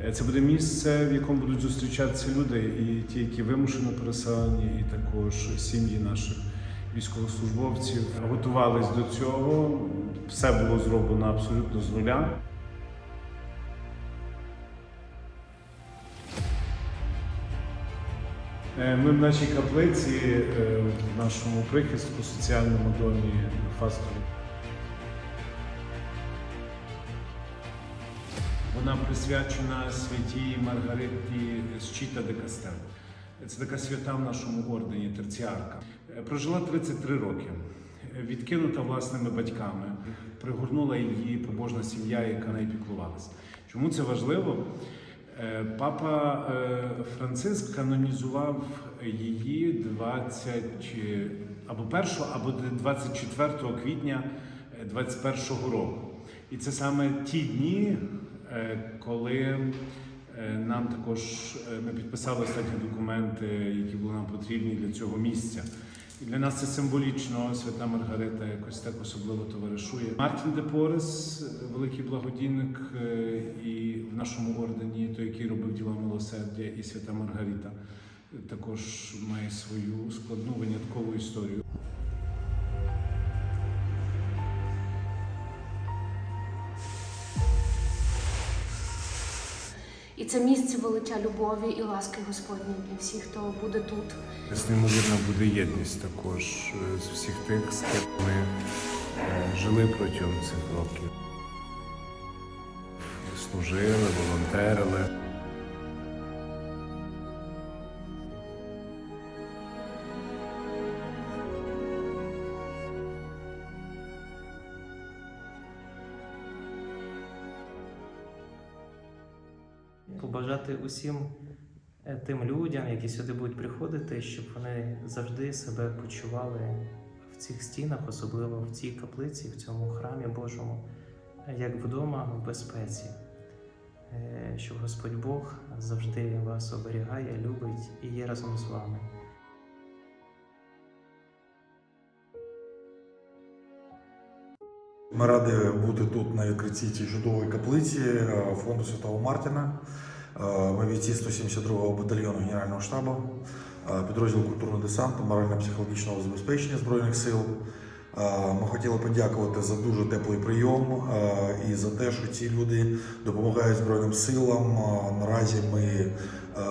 Е, Це буде місце, в якому будуть зустрічатися люди, і ті, які вимушено переселені, і також сім'ї наших військовослужбовців. Готувались до цього. Все було зроблено абсолютно з нуля. Е, Ми в нашій каплиці, е, в нашому прихистку, соціальному домі Фастові. Вона присвячена святій Маргариті з Чіта де Кастел. Це така свята в нашому ордені, терціарка. Е, Прожила 33 роки, Е, відкинута власними батьками. Пригорнула її побожна сім'я, яка нею піклувалася. Чому це важливо? Е, Папа Франциск канонізував її 20 е, або 1, або 24 квітня 21 року. І це саме ті дні, коли е, нам також е, ми підписали останні документи, які були нам потрібні для цього місця. І для нас це символічно. Свята Маргарита якось так особливо товаришує. Мартін де Порес, е, великий благодійник, е, і в нашому ордені, той, який робив діла милосердя, і свята Маргарита, е, також має свою складну виняткову історію. І це місце велиття любові і ласки Господні для всіх, хто буде тут. Це неймовірна буде єдність також е, з всіх тих, з ким ми е, жили протягом цих років. Служили, волонтерили. Побажати усім е, тим людям, які сюди будуть приходити, щоб вони завжди себе почували в цих стінах, особливо в цій каплиці, в цьому храмі Божому, як вдома в безпеці. Е, Щоб Господь Бог завжди вас оберігає, любить і є разом з вами. Ми раді бути тут на відкритті цієї чудової каплиці е, фонду Святого Мартіна. Е, Ми бійці 172-го батальйону Генерального штабу, е, підрозділ культурного десанту, морально-психологічного забезпечення Збройних сил. Е, Ми хотіли подякувати за дуже теплий прийом і за те, що ці люди допомагають Збройним силам. Наразі ми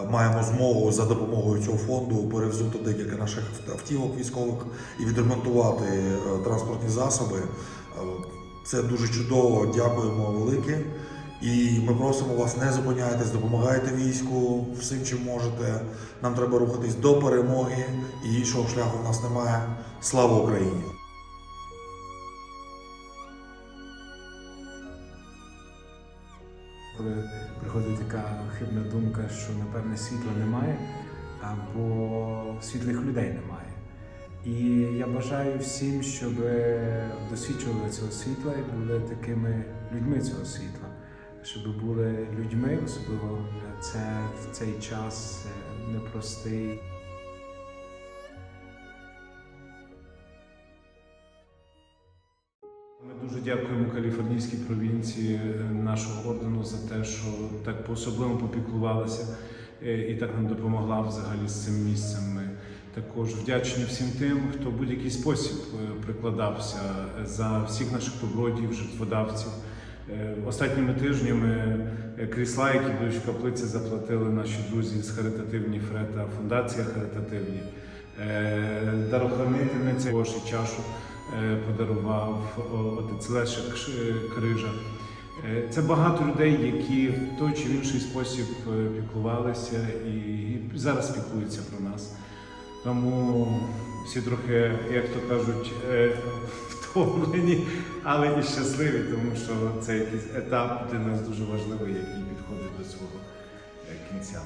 маємо змогу за допомогою цього фонду перевзути декілька наших автівок військових і відремонтувати транспортні засоби. Це дуже чудово, дякуємо велике. І ми просимо вас, не зупиняйтесь, допомагайте війську всім, чим можете. Нам треба рухатись до перемоги, і іншого шляху в нас немає. Слава Україні! Коли приходить така хибна думка, що напевне світла немає, або світлих людей немає. І я бажаю всім, щоб досвідчували цього світла і були такими людьми цього світла, щоб були людьми, особливо це в цей час е, непростий. Ми дуже дякуємо Каліфорнійській провінції е, нашого ордену за те, що так по-особливо попіклувалася е, і так нам допомогла взагалі з цим місцем. Ми також вдячні всім тим, хто в будь-який спосіб прикладався за всіх наших добродіїв, жертводавців. Е, Останніми тижнями е, крісла, які будуть в каплиці, заплатили наші друзі з Харитативні Фрета, фундація Харитативні. Е, Дарохранительниця також і чашу подарував отець Лешик Крижа. Це багато людей, які в той чи в інший спосіб піклувалися і зараз піклуються про нас. Тому всі трохи, як то кажуть, втомлені, але і щасливі, тому що це якийсь етап для нас дуже важливий, який підходить до свого е, кінця.